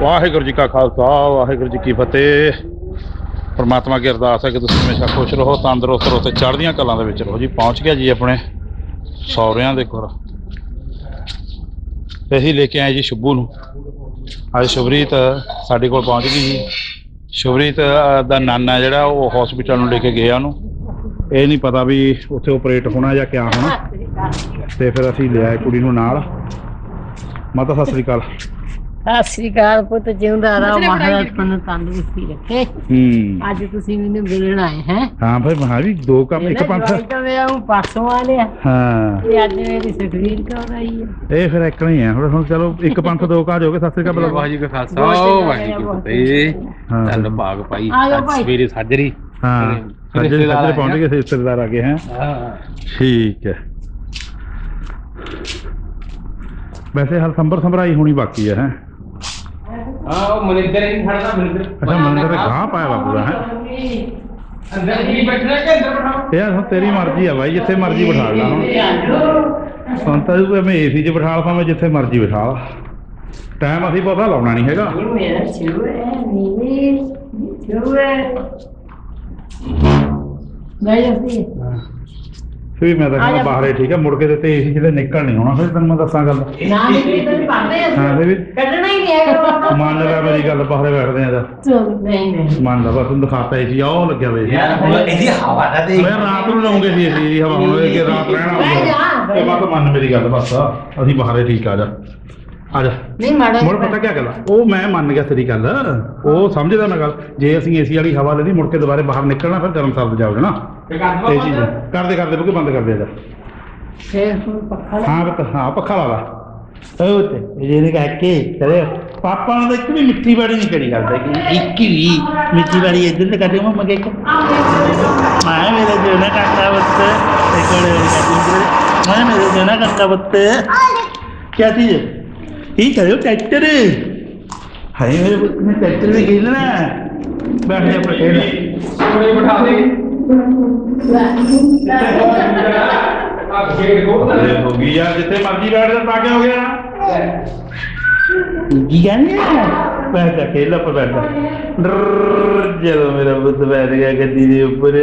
ਵਾਹਿਗੁਰੂ ਜੀ ਕਾ ਖਾਲਸਾ, ਵਾਹਿਗੁਰੂ ਜੀ ਕੀ ਫਤਿਹ। ਪਰਮਾਤਮਾ ਕੀ ਅਰਦਾਸ ਹੈ ਕਿ ਤੁਸੀਂ ਹਮੇਸ਼ਾ ਖੁਸ਼ ਰਹੋ, ਤੰਦਰੁਸਤ ਰਹੋ ਤੇ ਚੜ੍ਹਦੀਆਂ ਕਲਾਂ ਦੇ ਵਿੱਚ ਰਹੋ ਜੀ। ਪਹੁੰਚ ਗਿਆ ਜੀ ਆਪਣੇ ਸੌਰਿਆਂ ਦੇ ਕੋਲ ਤੇ ਅਸੀਂ ਲੈ ਕੇ ਆਏ ਜੀ ਸ਼ੁਭੂ ਨੂੰ। ਅੱਜ ਸ਼ੁਭਰੀਤ ਸਾਡੇ ਕੋਲ ਪਹੁੰਚ ਗਈ ਜੀ। ਸ਼ੁਭਰੀਤ ਦਾ ਨਾਨਾ ਜਿਹੜਾ, ਉਹ ਹਸਪੀਟਲ ਨੂੰ ਲੈ ਕੇ ਗਿਆ ਉਹਨੂੰ। ਇਹ ਨਹੀਂ ਪਤਾ ਵੀ ਉੱਥੇ ਆਪਰੇਟ ਹੋਣਾ ਜਾਂ ਕਿਆ ਹੋਣਾ। ਤੇ ਫਿਰ ਅਸੀਂ ਲਿਆਏ ਕੁੜੀ ਨੂੰ ਨਾਲ। ਮਾਤਾ, ਸਤਿ ਸ੍ਰੀ ਅਕਾਲ। ਸਤਿ ਸ੍ਰੀ ਅਕਾਲ ਪੁੱਤ ਜਿਉਂਦਾ ਰਹੋ ਮਹਾਰਾਜ ਤੁਹਾਨੂੰ ਤੰਦਰੁਸਤੀ ਰੱਖੇ। ਹੂੰ। ਅੱਜ ਤੁਸੀਂ ਮੈਨੂੰ ਮਿਲਣ ਆਏ ਹੈ। ਹਾਂ ਭਾਈ ਮਹਾ ਵੀ ਦੋ ਕੰਮ ਇੱਕ ਪੰਥ। ਤਾਂ ਮੇਰਾ ਉਹ ਪਾਸੋਂ ਆ ਲਿਆ। ਹਾਂ। ਤੇ ਅੱਜ ਮੇਰੀ ਸੁਖਵੀਰ ਕੌਰ ਆਈ ਹੈ। ਇਹ ਫਿਰ ਇੱਕ ਨਹੀਂ ਹੈ ਹੁਣ ਹੁਣ ਚਲੋ ਇੱਕ ਪੰਥ ਦੋ ਕਾਜ ਹੋ ਗਏ। ਸਤਿ ਸ੍ਰੀ ਅਕਾਲ ਬੁਲਾਓ। ਵਾਹਿਗੁਰੂ ਜੀ ਕਾ ਖਾਲਸਾ ਵਾਹਿਗੁਰੂ ਜੀ ਕੀ ਫਤਿਹ। ਹਾਂ। ਧੰਨ ਭਾਗ ਭਾਈ। ਸਵੇਰੇ ਸਾਜਰੀ। ਹਾਂ। ਸੱਜੇ ਰਿਸ਼ਤੇਦਾਰ ਸੱਜੇ ਆਏ ਪਹੁੰਚ ਗਏ ਰਿਸ਼ਤੇਦਾਰ ਆ ਗਏ ਹੈ। ਹਾਂ। ਠੀਕ ਹੈ। ਵੈਸੇ ਹਲ ਸੰਭਰ ਸੰਭਰਾਈ ਹੋਣੀ ਬਾਕੀ ਹੈ ਹੈ। ਹਾਂ ਉਹ ਮਨਿੰਦਰ ਹੀ ਖੜਦਾ ਮਨਿੰਦਰ। ਅੱਛਾ ਮੰਦਰ ਦੇ ਗਾਂ ਪਾਇਆ ਵਾ ਪੂਰਾ ਹੈ? ਅੰਦਰ ਹੀ ਬੈਠਣਾ ਕਿ ਅੰਦਰ ਬਿਠਾਓ? ਯਾਰ ਹੁਣ ਤੇਰੀ ਮਰਜ਼ੀ ਆ ਬਾਈ ਜਿੱਥੇ ਮਰਜ਼ੀ ਬਿਠਾ ਲਾ ਹੁਣ। ਹੁਣ ਤਾਂ ਤੂੰ ਐਵੇਂ ਏਸੀ 'ਚ ਬਿਠਾ ਲਾ ਭਾਵੇਂ ਜਿੱਥੇ ਮਰਜ਼ੀ ਬਿਠਾ ਲਾ। ਟਾਈਮ ਅਸੀਂ ਪਤਾ ਲਾਉਣਾ ਨਹੀਂ ਹੈਗਾ ਮੈਂ ਜਾਂਦੀ ਫਿਰ ਮੈਂ ਤਾਂ ਕਹਿੰਦਾ ਬਾਹਰੇ ਠੀਕ ਹੈ ਮੁੜ ਕੇ ਤੇ ਏਸੀ 'ਚ ਤੇ ਨਿਕਲ ਨਹੀਂ ਹੋਣਾ ਫਿਰ ਤੈਨੂੰ ਮੈਂ ਦੱਸਾਂ ਗੱਲ। ਨਾ ਨਿਕਲੀ ਤਾਂ ਪੜਦੇ ਹਾਂ ਫਿਰ ਵੀ ਕੱਢਣਾ ਹੀ ਨਹੀਂ ਹੈਗਾ ਮੰਨ ਲੈ ਮੇਰੀ ਗੱਲ ਬਾਹਰੇ ਬੈਠਦੇ ਆ ਤਾਂ। ਚਲ ਨਹੀਂ ਨਹੀਂ। ਮੰਨ ਲਾ ਬਸ ਤੈਨੂੰ ਦਿਖਾਤਾ ਏਸੀ ਆ ਉਹ ਲੱਗਿਆ ਵੇ। ਯਾਰ ਹੁਣ ਇਹਦੀ ਹਵਾ ਦਾ ਦੇਖ। ਮੈਂ ਰਾਤ ਨੂੰ ਲਾਉਂਗੇ ਸੀ ਏਸੀ ਦੀ ਹਵਾ ਹੁਣ ਕਿ ਰਾਤ ਰਹਿਣਾ ਇਹ ਬਸ ਮੰਨ ਮੇਰੀ ਗੱਲ ਬਸ ਅਸੀਂ ਬਾਹਰੇ ਠੀਕ ਆ ਜਾ। ਮੁੜ ਪਤਾ ਕੀ ਗੱਲ ਉਹ ਮੈਂ ਮੰਨ ਗਿਆ ਤੇਰੀ ਗੱਲ। ਉਹ ਸਮਝਦਾ ਮੈਂ ਗੱਲ। ਜੇ ਅਸੀਂ ਏਸੀ ਵਾਲੀ ਹਵਾ ਲੈਣੀ ਮੁੜ ਕੇ ਦੁਬਾਰੇ ਬਾਹਰ ਨਿਕਲਣਾ ਫਿਰ ਗਰਮ ਸਰਦ ਜਾਓਗੇ ਨਾ? ਕਰਦੇ ਕਰਦੇ ਬੁਕੇ ਬੰਦ ਕਰਦੇ ਜਾ। ਫੇਰ ਹੁਣ ਪੱਖਾ ਲਾ। ਹਾਂ ਬਤ ਪੱਖਾ ਲਾ ਲਾ। ਉਹ ਤੇ ਜਿਹਨੇ ਕਹਿ ਕੇ ਚਲੇ ਪਾਪਾ ਨੇ ਤਾਂ ਮਿੱਠੀ ਕਰੀ ਕਰਦਾ ਇੱਕ ਵੀ ਇੱਧਰ ਤੇ ਕਰਦੇ ਮੰਮਾ ਕੇ ਮੈਂ ਮੇਰੇ ਜਨਾ ਕਰਤਾ ਬੱਤ। ਮੈਂ ਮੇਰੇ ਜਨਾ ਕਰਤਾ ਬੱਤ। ਕੀ ਚੀਜ਼? ही खरं ट्रॅक्टर हाय मेरे पुत्र ने ट्रॅक्टर में गेलं ना बैठ जा पटेल थोड़े बिठा दे होगी यार जितने मर्जी बैठ जा ताकि हो गया होगी क्या नहीं बैठ जा खेल पर बैठ जा जब मेरा पुत्र बैठ गया गद्दी के ऊपर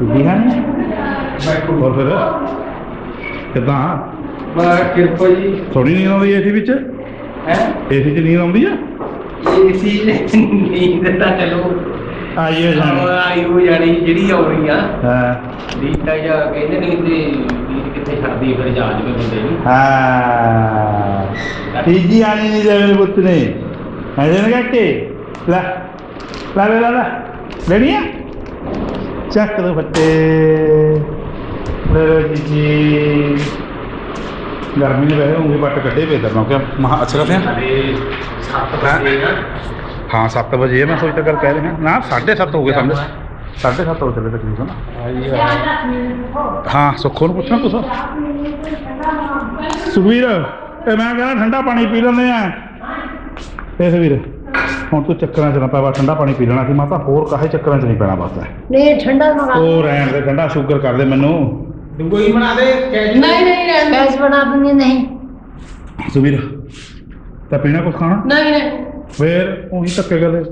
ਡੁੱਬੀ ਹੈ ਹੋਰ ਫਿਰ? ਕਿਦਾਂ? ਬੜਾ ਕਿਰਪਾ ਜੀ। ਥੋੜੀ ਨੀਂਦ ਆਉਂਦੀ ਏਸੀ ਵਿੱਚ? ਹੈ? ਏਸੀ 'ਚ ਨੀਂਦ ਆਉਂਦੀ ਹੈ? ਏਸੀ ਨੀਂਦ ਤਾਂ ਚਲੋ। ਆਈ ਹੋ ਜਾਣੀ। ਆਈ ਹੋ ਜਾਣੀ ਜਿਹੜੀ ਆਉਣੀ ਆ। ਹਾਂ। ਨੀਂਦ ਤਾਂ ਜਾਂ ਕਹਿੰਦੇ ਨਹੀਂ ਤੇ ਨੀਂਦ ਕਿੱਥੇ ਛੱਡਦੀ ਫਿਰ ਜਾ ਜਵੇ ਬੰਦੇ ਨੂੰ। ਹਾਂ। ਤੀਜੀ ਆਣੀ ਨਹੀਂ ਜਾਵੇ ਪੁੱਤ ਨੇ। ਐਸੇ ਨਾ ਘੱਟੇ ਲੈ ਲੈ ਲੈ ਲੈ। ਲੈਣੀ ਆ? ਚੱਕ ਦੋ ਫੱਟੇ ਲੈ ਜੀ ਜੀ। ਗਰਮੀ ਨੇ ਬਹਿ ਉਂਗੇ ਪੱਟ ਕੱਢੇ ਪਏ ਦਰ ਮੈਂ ਕਿਹਾ ਮਹਾ ਅੱਛਾ ਕਰਦੇ ਸਾਡੇ ਸੱਤ ਵਜੇ ਨਾ ਹਾਂ? 7 ਵਜੇ ਮੈਂ ਸੋਚ ਤਾਂ ਗੱਲ ਕਹਿ ਰਿਹਾ। ਨਾ 7:30 ਹੋ ਗਏ ਸਮਝ। 7:30 ਹੋ ਚੱਲੇ ਤਕਰੀਬਨ। ਹਾਂ ਸੁੱਖੋ ਨੂੰ ਪੁੱਛਣਾ ਕੁਛ? ਸੁਖਵੀਰ ਇਹ ਮੈਂ ਕਹਿੰਦਾ ਠੰਡਾ ਪਾਣੀ ਪੀ ਲੈਂਦੇ ਆ। ਇਹ ਸੁਖਵੀਰ ਹੁਣ ਤੂੰ ਚੱਕਰਾਂ ਚ ਨਾ ਪਾ ਬਸ ਠੰਡਾ ਪਾਣੀ ਪੀ ਲੈਣਾ ਸੀ। ਮਾਤਾ ਹੋਰ ਕਾਹੇ ਚੱਕਰਾਂ ਚ ਨਹੀਂ ਪੈਣਾ ਬਸ ਨਹੀਂ ਠੰਡਾ ਮੰਗਾ ਉਹ ਰਹਿਣ ਦੇ ਠੰਡਾ ਸ਼ੂਗਰ ਕਰ ਦੇ ਮੈਨੂੰ। ਦੁਗੋ ਹੀ ਬਣਾ ਦੇ ਕੈਜ ਨਹੀਂ ਨਹੀਂ ਗੈਸ ਬਣਾ ਦੂੰਗੀ ਨਹੀਂ। ਸੁਖਵੀਰ ਤਾਂ ਪੀਣਾ ਕੁਛ ਖਾਣਾ? ਨਹੀਂ ਨਹੀਂ। ਫੇਰ ਉਹੀ ਧੱਕੇ ਗਲੇ।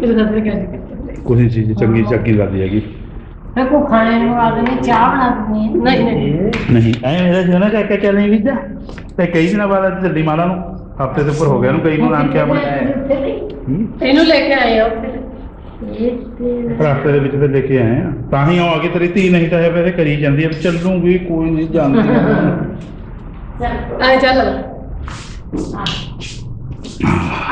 ਕਿਸ ਦਾ ਤੇ ਕੋਈ ਚੀਜ਼ ਚੰਗੀ ਚੱਗੀ ਲੱਗਦੀ ਹੈਗੀ। ਮੈਂ ਕੋ ਖਾਣੇ ਨੂੰ ਆ ਚਾਹ ਬਣਾ ਦੂੰਗੀ ਨਹੀਂ ਨਹੀਂ। ਨਹੀਂ ਐ ਮੇਰਾ ਜੋਨਾ ਕਾਕਾ ਚੱਲਣੀ ਵਿਦਾ ਤੇ ਕਈ ਦਿਨਾਂ ਬਾਅਦ ਅੱਜ ਚੱਲੀ ਮਾਲਾ ਨੂੰ। ਹਫ਼ਤੇ ਦੇ ਉੱਪਰ ਹੋ ਗਿਆ ਨੂੰ ਕਈ ਨੂੰ ਨਾਮ ਕਿਆ ਬਣਾਇਆ ਹੂੰ? ਇਹਨੂੰ ਲੈ ਕੇ ਆਏ ਆ ਉੱਥੇ ਇਹ ਤੇ ਰਸਤੇ ਦੇ ਵਿੱਚ ਤੇ ਲੈ ਕੇ ਆਏ ਆ ਤਾਂ ਹੀ ਉਹ ਆ ਗਈ ਤੇਰੀ ਧੀ ਨਹੀਂ ਤਾਂ ਇਹ ਵੈਸੇ ਕਰੀ ਜਾਂਦੀ ਹੈ ਵੀ ਚੱਲੂਗੀ ਕੋਈ ਨਹੀਂ ਜਾਂਦੀ ਆ ਚੱਲ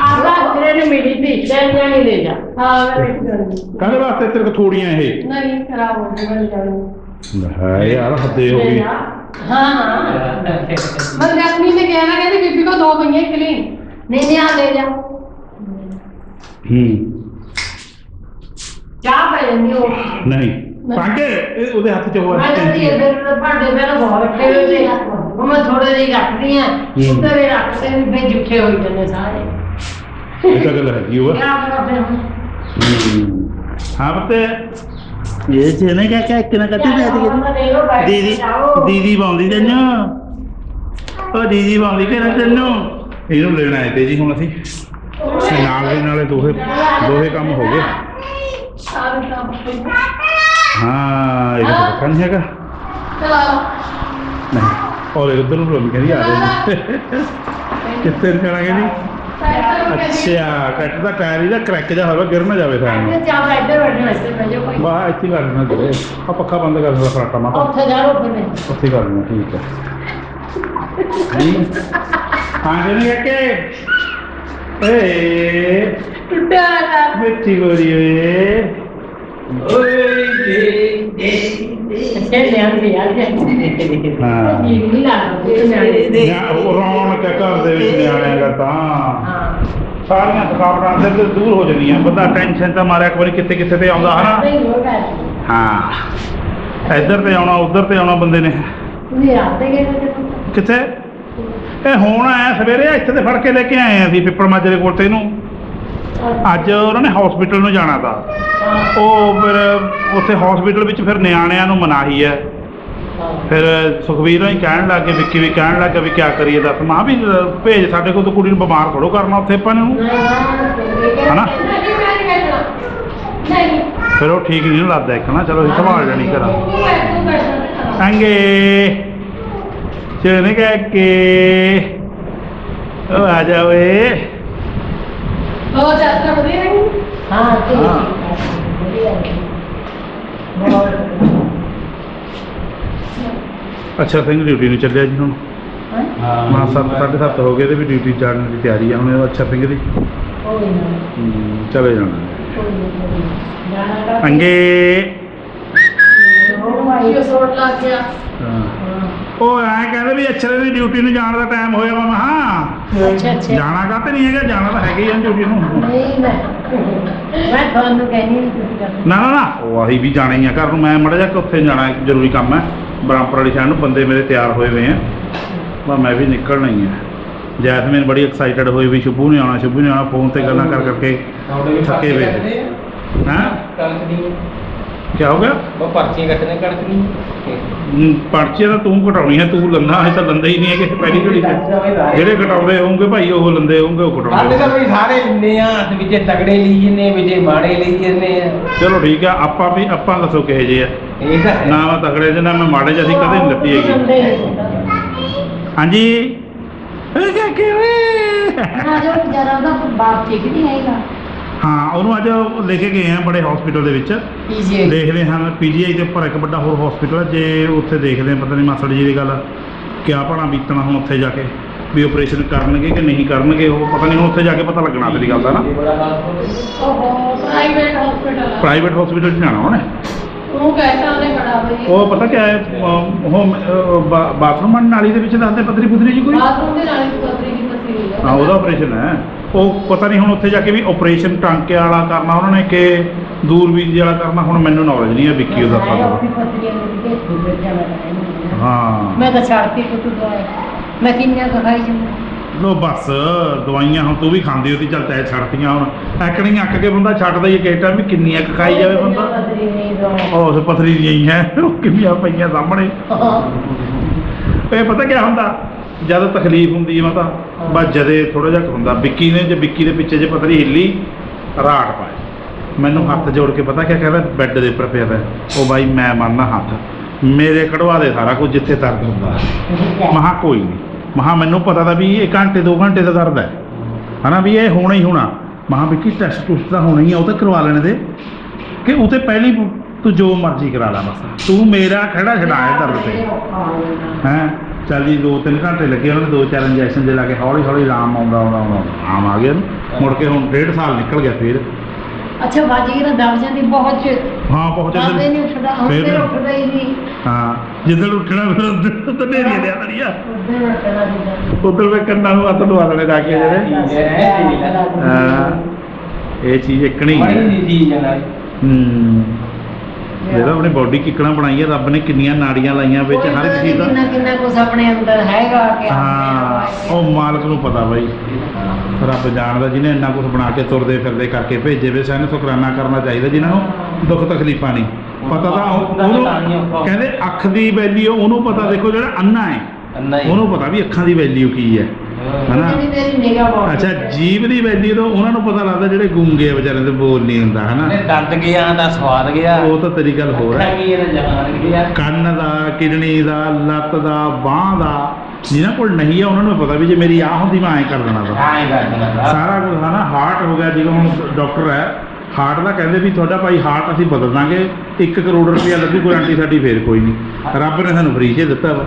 ਆਗਾ ਤੇਰੇ ਨੇ ਮੇਰੀ ਧੀ ਤੈਨੂੰ ਨਹੀਂ ਲੈ ਜਾ ਹਾਂ ਮੈਂ ਲੈ ਜਾਣੀ ਕਾਹਦੇ ਵਾਸਤੇ ਤੇਰੇ ਕੋਲ ਥੋੜੀਆਂ ਇਹ ਨਹੀਂ ਖਰਾਬ ਹੋ ਗਈ ਬਣ ਜਾਣੀ ਹੈ ਯਾਰ ਹੱਦੇ ਹੋ ਗਈ ਹਾਂ ਹਾਂ ਮਰ ਗਰਮੀ ਨੇ ਕਹਿਣਾ ਕਹਿੰਦੀ ਬੀਬੀ ਕੋ ਦੋ ਪਈਆਂ ਕਲੀਨ ਨਹੀਂ ਨਹੀਂ ਆ ਲੈ ਜਾ ਹੂੰ। ਚਾਹ ਪੈ ਜਾਂਦੀ ਉਹ ਨਹੀਂ। ਪਾਗੇ ਇਹ ਉਹਦੇ ਹੱਥ ਚ ਉਹ ਮੈਂ ਕਹਿੰਦੀ ਇਧਰ ਭਾਂਡੇ ਮੇਰੇ ਬਹੁਤ ਰੱਖੇ ਹੋਏ ਨੇ। ਉਹ ਮੈਂ ਥੋੜੇ ਜਿਹੇ ਰੱਖਦੀ ਆ। ਹੂੰ। ਉੱਤੇ ਵੀ ਰੱਖਦੇ ਨੇ ਫਿਰ ਜੁੱਠੇ ਹੋਈ ਜਾਂਦੇ ਸਾਰੇ। ਇਹ ਤਾਂ ਗੱਲ ਹੈਗੀ ਉਹ ਕਿਆ ਕਰਦੇ ਹੁਣ? ਹੂੰ। ਹਾਂ ਪਤੇ। ਇਹ ਚ ਨੇ ਕਿਆ ਕਿਆ ਇੱਕ ਨਾ ਕੱਢੀ ਬੈਠ ਗਈ ਦੀਦੀ ਦੀਦੀ ਬਾਉਂਦੀ ਤੈਨੂੰ। ਉਹ ਦੀਦੀ ਬਾਉਂਦੀ ਕਿ ਤੈਨੂੰ? ਇਹਨੂੰ ਲੈਣ ਆਏ ਤੇ ਜੀ ਹੁਣ ਅਸੀਂ। ਤੇ ਨਾਲ ਦੇ ਨਾਲੇ ਦੋਹੇ ਦੋਹੇ ਕੰਮ ਹੋ ਗਏ। ਹਾਂ ਇਹ ਤਾਂ ਪਤਾ ਨਹੀਂ ਹੈਗਾ। ਨਹੀਂ, ਔਰ ਇਹ ਉਧਰ ਨੂੰ ਕਹਿੰਦੀ ਆ ਰਹੇ ਕਿੱਥੇ ਜਾਣਾ ਕਹਿੰਦੀ? ਅੱਛਾ ਕੱਟ ਦਾ ਟਾਇਰ ਇਹਦਾ ਕਰੈਕ ਜਾ ਹੋਵੇ, ਗਿਰ ਨਾ ਜਾਵੇ ਸਾਈਂ ਚਾਹ ਇੱਧਰ ਬੈਠਣਾ ਇੱਥੇ ਬਹਿ ਕੋਈ ਵਾਹ ਇੱਥੇ ਕਰ ਦੇਣਾ ਜਿਹੜੇ ਆ ਪੱਖਾ ਬੰਦ ਕਰ ਦੇਣਾ ਫਰਾਟਾ ਮਾਤਾ। ਉੱਥੇ ਜਾ ਰੋ ਫਿਰ ਉੱਥੇ ਕਰ ਦੇਣਾ, ਠੀਕ ਹੈ। ਹਾਂ ਜੀ ਕਿ ਏ ਟੁੱਟਿਆ ਨਾ ਮਿੱਠੀ ਗੋਰੀ ਓਏ ਓਏ ਦੇ ਦੇ ਅੱਛੇ ਲਿਆਂਦੇ ਆ ਜੇ ਹਾਂ ਠੀਕ ਨਹੀਂ ਲੱਗਦਾ ਇਹ ਨਿਆਣੇ। ਨਾ ਉਹ ਰੌਣਕ ਹੈ ਘਰ ਦੇ ਵਿੱਚ ਨਿਆਣਿਆਂ ਦਾ ਤਾਂ ਹਾਂ ਸਾਰੀਆਂ ਥਕਾਵਟਾਂ ਦੇ ਤੇ ਦੂਰ ਹੋ ਜਾਂਦੀਆਂ ਬੰਦਾ ਟੈਨਸ਼ਨ ਤਾਂ ਮਾਰਿਆ ਇੱਕ ਵਾਰੀ ਕਿੱਥੇ ਕਿੱਥੇ ਤੇ ਆਉਂਦਾ ਹਨਾ ਨਹੀਂ ਹੋ ਗਿਆ ਹਾਂ ਇੱਧਰ ਤੇ ਆਉਣਾ ਉੱਧਰ ਤੇ ਆਉਣਾ ਬੰਦੇ ਨੇ ਤੁਸੀਂ ਆਤੇ ਗਏ ਤੇ ਕਿੱਥੇ ਇਹ ਹੁਣ ਆਇਆ ਸਵੇਰੇ ਇੱਥੇ ਤੇ ਫੜ ਕੇ ਲੈ ਕੇ ਆਏ ਆ ਅਸੀਂ ਪਿੱਪਲ ਮਾਜਰੇ ਕੋਲ ਤੇ ਇਹਨੂੰ। ਅੱਜ ਉਹਨਾਂ ਨੇ ਹਸਪੀਟਲ ਨੂੰ ਜਾਣਾ ਤਾਂ। ਉਹ ਫਿਰ ਉੱਥੇ ਹਸਪੀਟਲ ਵਿੱਚ ਫਿਰ ਨਿਆਣਿਆਂ ਨੂੰ ਮਨਾਹੀ ਹੈ ਫਿਰ ਸੁਖਵੀਰ ਹੀ ਕਹਿਣ ਲੱਗ ਗਏ, ਵਿੱਕੀ ਵੀ ਕਹਿਣ ਲੱਗ ਗਿਆ ਵੀ ਕਿਆ ਕਰੀਏ ਦੱਸ। ਮਾਂ ਵੀ ਭੇਜ ਸਾਡੇ ਕੋਲ ਤਾਂ ਕੁੜੀ ਨੂੰ ਬਿਮਾਰ ਥੋੜੋ ਕਰਨਾ ਉੱਥੇ ਆਪਾਂ ਨੂੰ। ਹਨਾ? ਨਹੀਂ ਫਿਰ ਉਹ ਠੀਕ ਨਹੀਂ ਲੱਗਦਾ ਇੱਕ ਨਾ, ਚਲੋ ਅਸੀਂ ਸੰਭਾਲ ਲੈਣੀ ਕਰਾਂ ਅੰਗੇ ਕਹਿ ਕੇ ਉਹ ਆ ਜਾ ਓਏ। ਹੋ ਜਾਤਾ ਵਧੀਆ ਨਹੀਂ ਹਾਂ ਠੀਕ ਹਾਂ। ਬਹੁਤ ਅੱਛਾ ਸਿੰਘ ਡਿਊਟੀ ਨੂੰ ਚੱਲਿਆ ਜੀ ਹੁਣ। ਹਾਂ? ਮਾਂ ਸੱਤ ਸਾਢੇ ਸੱਤ ਹੋ ਗਏ ਤੇ ਵੀ ਡਿਊਟੀ ਜਾਣ ਦੀ ਤਿਆਰੀ ਆ। ਹੁਣ ਅੱਛਾ ਸਿੰਘ ਦੀ। ਕੋਈ ਨਾ। ਹਮ, ਚਲੇ ਜਾਣਾ। ਕੋਈ ਨਾ ਜਾਣਾ ਕਰ ਅੰਗੇ। ਉਹ ਭਾਈ। ਸੋਟ ਲੱਗ ਗਿਆ? ਹਾਂ। ਉਹ ਐ ਕਹਿੰਦੇ ਵੀ ਅੱਛਰੇ ਦੀ ਡਿਊਟੀ ਨੂੰ ਜਾਣ ਦਾ ਟਾਈਮ ਹੋਇਆ ਵਾ ਮਹਾ ਅੱਛਾ ਅੱਛਾ। ਜਾਣਾ ਕਾ ਤੇ ਨਹੀਂ ਹੈਗਾ ਜਾਣਾ ਤਾਂ ਹੈਗਾ ਹੀ ਆ ਡਿਊਟੀ ਨੂੰ। ਨਹੀਂ ਮੈਂ ਮੈਂ ਤੁਹਾਨੂੰ ਕਹਿੰਦੀ ਨਹੀਂ ਤੁਸੀਂ ਕਰਨਾ। ਨਾ ਨਾ ਨਾ ਉਹ ਅਸੀਂ ਵੀ ਜਾਣਾ ਹੀ ਆ ਘਰ ਨੂੰ ਮੈਂ ਮੜਾ ਜਾ ਕੇ ਉੱਥੇ ਜਾਣਾ ਇੱਕ ਜ਼ਰੂਰੀ ਕੰਮ ਹੈ। ਬ੍ਰਹਮਪੁਰ ਵਾਲੀ ਸਾਈਡ ਨੂੰ ਬੰਦੇ ਮੇਰੇ ਤਿਆਰ ਹੋਏ ਹੋਏ ਆ। ਪਰ ਮੈਂ ਵੀ ਨਿਕਲਣਾ ਹੀ ਹੈ ਜੈਸਮੀਨ ਬੜੀ ਐਕਸਾਈਟਡ ਹੋਈ ਵੀ ਸ਼ੁਭੂ ਨੇ ਆਉਣਾ ਸ਼ੁਭੂ ਨੇ ਆਉਣਾ ਫੋਨ ਤੇ ਗੱਲਾਂ ਕਰ ਕਰਕੇ ਥੱਕੇ ਵੇ ਹਾਂ? ਕਣਕ ਦੀ ਕੀ ਹੋ ਗਿਆ? ਉਹ ਪਰਚੀਆਂ ਕੱਟਣੇ ਕਣਕ ਦੀ ਹਮ, ਪਰਚੀਆਂ ਤਾਂ ਤੂੰ ਘਟਾਉਣੀ ਹੈ ਤੂੰ ਲੰਦਾ ਹੈ ਤਾਂ ਲੰਦਾ ਹੀ ਨਹੀਂ ਹੈ ਕਿ ਪਹਿਲੀ ਘੜੀ ਜਿਹੜੇ ਘਟਾਉਂਦੇ ਹੋਣਗੇ ਭਾਈ ਉਹ ਲੰਦੇ ਹੋਣਗੇ ਉਹ ਸਾਡੇ ਤਾਂ ਘਟਾਉਂਦੇ ਵੀ ਸਾਰੇ ਇੰਨੇ ਆ ਵਿੱਚੇ ਤਗੜੇ ਲਈ ਜੰਨੇ ਵਿੱਚੇ ਮਾੜੇ ਲਈ ਜੰਨੇ ਆ। ਚਲੋ ਠੀਕ ਆ ਆਪਾਂ ਵੀ ਆਪਾਂ ਦੱਸੋ ਕਿਹੇ ਜੇ ਆ। ਇਹ ਤਾਂ ਹੈ। ਨਾ ਮੈਂ ਤਗੜੇ ਜੇ ਨਾ ਮੈਂ ਮਾੜੇ ਜਿਹੇ ਅਸੀਂ ਕਦੇ ਨਹੀਂ ਲੱਤੀ ਹੈਗੀ। ਹਾਂਜੀ। ਇਹ ਕਿਆ ਕਿਵੇਂ? ਨਾ ਜੋ ਜਰਾ ਉਹਦਾ ਬਾਪ ਠੀਕ ਨਹੀਂ ਹੈਗਾ। ਹਾਂ ਉਹਨੂੰ ਅੱਜ ਲੈ ਕੇ ਗਏ ਆ ਬੜੇ ਹਸਪੀਟਲ ਦੇ ਵਿੱਚ। ਪੀਜੀ ਦੇਖਦੇ ਹਾਂ ਪੀਜੀਆਈ ਦੇ ਉੱਪਰ ਇੱਕ ਵੱਡਾ ਹੋਰ ਹਸਪੀਟਲ ਹੈ ਜੇ ਉੱਥੇ ਦੇਖਦੇ ਆ ਪਤਾ ਨਹੀਂ ਮਾਸੜ ਜੀ ਦੀ ਗੱਲ ਕਿਆ ਭਲਾ ਬੀਤਣਾ ਹੁਣ ਉੱਥੇ ਜਾ ਕੇ ਵੀ ਆਪਰੇਸ਼ਨ ਕਰਨਗੇ ਕਿ ਨਹੀਂ ਕਰਨਗੇ ਉਹ ਪਤਾ ਨਹੀਂ ਹੁਣ ਉੱਥੇ ਜਾ ਕੇ ਪਤਾ ਲੱਗਣਾ ਤੇਰੀ ਗੱਲ ਦਾ ਨਾ। ਪ੍ਰਾਈਵੇਟ ਹਸਪੀਟਲ ਪ੍ਰਾਈਵੇਟ ਹਸਪੀਟਲ 'ਚ ਜਾਣਾ ਉਹਨੇ? ਉਹ ਕਹਿਤਾ ਉਹਨੇ ਬੜਾ ਬਈ ਉਹ ਪਤਾ ਕਿਆ ਹੈ ਉਹ ਬਾ- ਬਾਥਰੂਮ ਨਾਲੀ ਦੇ ਵਿੱਚ ਦੱਸਦੇ ਪਤਰੀ ਪੁਤਰੀ ਜੀ ਕੋਈ? ਬਾਥਰੂਮ ਦੇ ਨਾਲ ਪਤਰੀ ਦੀ ਹੋਈ ਹਾਂ ਉਹਦਾ ਆਪਰੇਸ਼ਨ ਹੈ। ਉਹ ਪਤਾ ਨਹੀਂ ਹੁਣ ਉੱਥੇ ਜਾ ਕੇ ਵੀ ਆਪਰੇਸ਼ਨ ਟਾਂਕੇ ਵਾਲਾ ਕਰਨਾ ਉਹਨਾਂ ਨੇ ਕਿ ਦੂਰਬੀਨ ਵਾਲਾ ਕਰਨਾ ਹੁਣ ਮੈਨੂੰ ਨੌਲੇਜ ਨਹੀਂ ਹੈ ਵਿੱਕੀ ਉਹਦਾ ਹਾਂ। ਮੈਂ ਤਾਂ ਛੱਡਤੀ ਕੁੱਟ ਦਵਾਈ ਮੈਂ ਕਿੰਨਾ ਕੁ ਖਾਈ ਜਾਂਦਾ। ਲੋ ਬਸ ਦਵਾਈਆਂ ਹੁਣ ਤੂੰ ਵੀ ਖਾਂਦੀ ਉਹਦੀ ਚੱਲ ਤੈ ਛੱਡਤੀਆਂ ਹੁਣ। ਐਕਣੀ ਅੱਕ ਕੇ ਬੰਦਾ ਛੱਡਦਾ ਹੀ ਟਾਈਮ ਵੀ ਕਿੰਨੀਆਂ ਕੁ ਖਾਈ ਜਾਵੇ ਬੰਦਾ। ਦੋ। ਉਸ ਪਥਰੀ ਹੀ ਹੈ ਉਹ ਕਿੰਨੀਆਂ ਪਈਆਂ ਸਾਹਮਣੇ। ਇਹ ਪਤਾ ਕੀ ਹੁੰਦਾ? ਜਦ ਤਕਲੀਫ ਹੁੰਦੀ ਹੈ ਮਾਤਾ ਬਸ ਜਦੇ ਥੋੜਾ ਜਿਹਾ ਹੁੰਦਾ। ਵਿੱਕੀ ਨੇ ਜੇ ਵਿੱਕੀ ਦੇ ਪਿੱਛੇ ਜੇ ਪਤਰੀ ਹਿੱਲੀ ਰਾਟ ਪਾਏ ਮੈਨੂੰ ਹੱਥ ਜੋੜ ਕੇ ਪਤਾ ਕੀ ਕਹਿੰਦਾ ਬੈੱਡ ਦੇ ਉੱਪਰ ਪਿਆ ਤਾ। ਉਹ ਬਾਈ ਮੈਂ ਮੰਨਦਾ ਹੱਥ। ਮੇਰੇ ਕਢਵਾ ਦੇ ਸਾਰਾ ਕੁਝ ਜਿੱਥੇ ਦਰਦ ਹੁੰਦਾ। ਮਹਾ ਕੋਈ ਨਹੀਂ ਮਹਾ ਮੈਨੂੰ ਪਤਾ ਤਾਂ ਵੀ ਇਹ ਘੰਟੇ 2 ਘੰਟੇ ਦਾ ਦਰਦ ਹੈ। ਹਨਾ ਵੀ ਇਹ ਹੋਣਾ ਹੀ ਹੋਣਾ। ਮਹਾ ਵਿੱਕੀ ਟੈਸਟ ਟੁਸਟ ਤਾਂ ਹੋਣਾ ਹੀ ਆ ਉਹ ਤਾਂ ਕਰਵਾ ਲੈਣੇ ਦੇ। ਕਿ ਉਹ ਤੇ ਪਹਿਲੀ ਤੂੰ ਜੋ ਮਰਜ਼ੀ ਕਰਾ ਲੈ ਬਸ ਤੂੰ ਮੇਰਾ ਖੜਾ ਛਡਾਇਆ ਦਰਦ ਤੇ। ਹੈਂ? ਚੱਲ ਜੀ 2-3 ਘੰਟੇ ਲੱਗੇ ਉਹਨਾਂ ਨੇ ਦੋ ਚਾਰ ਇੰਜੈਕਸ਼ਨ ਦੇ ਲਾ ਕੇ ਹੌਲੀ ਹੌਲੀ ਆਰਾਮ ਆਉਂਦਾ ਆਉਂਦਾ ਆਉਂਦਾ ਆਰਾਮ ਆ ਗਿਆ। ਇਹਨੂੰ। ਮੁੜ ਕੇ ਹੁਣ ਡੇਢ ਸਾਲ ਨਿਕਲ ਗਿਆ ਫਿਰ। ਅੱਛਾ ਬਾਜੀ ਨਾ ਦਬ ਜਾਂਦੀ ਬਹੁਤ ਚ ਹਾਂ ਪਹੁੰਚ ਜਾਂਦੇ। ਨਹੀਂ ਉੱਠਦਾ ਫਿਰ- ਤੇ ਉੱਠਦਾ ਹੀ ਨਹੀਂ। ਹਾਂ ਜਿੱਦਣ ਉੱਠਣਾ ਫਿਰ ਉਦੋਂ ਤਾਂ ਨੇਰੀ ਲਿਆ ਤੜੀਆ ਉੱਧਰ ਉੱਠਦਾ ਨਹੀਂ ਉਦੋਂ ਵੇ ਕੰਨਾਂ ਨੂੰ ਹੱਥ ਲਵਾ ਲੈਣੇ ਜਾ ਕੇ ਜਿਹੜੇ। ਹਾਂ ਇਹ ਚੀਜ਼ ਇੱਕਣੀ ਬੜੀ ਹੈ। ਨਹੀਂ ਚੀਜ਼ ਹੈ। ਨਾ ਹੂੰ। ਜਿਹੜਾ ਆਪਣੀ ਬਾਡੀ ਕਿੱਕਣਾ ਬਣਾਈ ਹੈ ਰੱਬ ਨੇ ਕਿੰਨੀਆਂ ਨਾੜੀਆਂ ਲਾਈਆਂ ਵਿੱਚ ਹਰ ਇੱਕ ਚੀਜ਼ ਦਾ। ਕਿੰਨਾ ਕਿੰਨਾ ਕੁਝ ਆਪਣੇ ਅੰਦਰ ਹੈਗਾ ਕਿ ਹਾਂ ਉਹ ਮਾਲਕ ਨੂੰ ਪਤਾ ਬਾਈ। ਰੱਬ ਜਾਣਦਾ ਜਿਹਨੇ ਇੰਨਾ ਕੁਝ ਬਣਾ ਕੇ ਤੁਰਦੇ ਫਿਰਦੇ ਕਰਕੇ ਭੇਜੇ ਵੇ ਸਾਨੂੰ ਸ਼ੁਕਰਾਨਾ ਕਰਨਾ ਚਾਹੀਦਾ ਜਿਨ੍ਹਾਂ ਨੂੰ ਦੁੱਖ ਤਕਲੀਫਾਂ ਨਹੀਂ। ਪਤਾ ਤਾਂ ਉਹ- ਉਹਨੂੰ ਕਹਿੰਦੇ ਅੱਖ ਦੀ ਵੈਲਿਊ ਉਹਨੂੰ ਪਤਾ ਦੇਖੋ ਜਿਹੜਾ ਅੰਨਾ ਹੈ। ਉਹਨੂੰ ਪਤਾ ਵੀ ਅੱਖਾਂ ਦੀ ਵੈਲਿਊ ਕੀ ਹੈ। ਹਨਾ? ਅੱਛਾ ਜੀਵ ਦੀ ਵੈਲਿਊ ਤਾਂ ਉਹਨਾਂ ਨੂੰ ਪਤਾ ਲੱਗਦਾ ਜਿਹੜੇ ਗੂੰਗੇ ਆ ਵਿਚਾਰੇ ਤੇ ਬੋਲ ਨਹੀਂ ਹੁੰਦਾ ਹਨਾ? ਨੇ ਦੰਦ ਗਿਆ ਦਾ ਸਵਾਦ ਗਿਆ। ਉਹ ਤਾਂ ਤੇਰੀ ਗੱਲ ਹੋਰ ਹੈ। ਕੀ ਇਹਦਾ ਜਹਾਨ ਗਿਆ। ਕੰਨ ਦਾ ਕਿਡਨੀ ਦਾ ਲੱਤ ਦਾ ਬਾਹ ਦਾ ਜਿਨ੍ਹਾਂ ਕੋਲ ਨਹੀਂ ਆ ਉਹਨਾਂ ਨੂੰ ਪਤਾ ਵੀ ਜੇ ਮੇਰੀ ਆਹ ਹੁੰਦੀ ਮੈਂ ਐਂ ਕਰ ਦੇਣਾ ਤਾ ਐਂ ਕਰ ਦੇਣਾ ਸਾਰਾ ਕੁਝ ਹਨਾ? ਹਾਰਟ ਹੋ ਗਿਆ ਜਿਵੇਂ ਹੁਣ ਡਾਕਟਰ ਹੈ ਹਾਰਟ ਦਾ ਕਹਿੰਦੇ ਵੀ ਤੁਹਾਡਾ ਭਾਈ ਹਾਰਟ ਅਸੀਂ ਬਦਲ ਦਾਂਗੇ 1 ਕਰੋੜ ਰੁਪਇਆ ਲੱਗੂ ਗਾਰੰਟੀ ਸਾਡੀ ਫੇਰ ਕੋਈ ਨਹੀਂ। ਰੱਬ ਨੇ ਸਾਨੂੰ ਫ੍ਰੀ 'ਚ ਦਿੱਤਾ ਵਾ।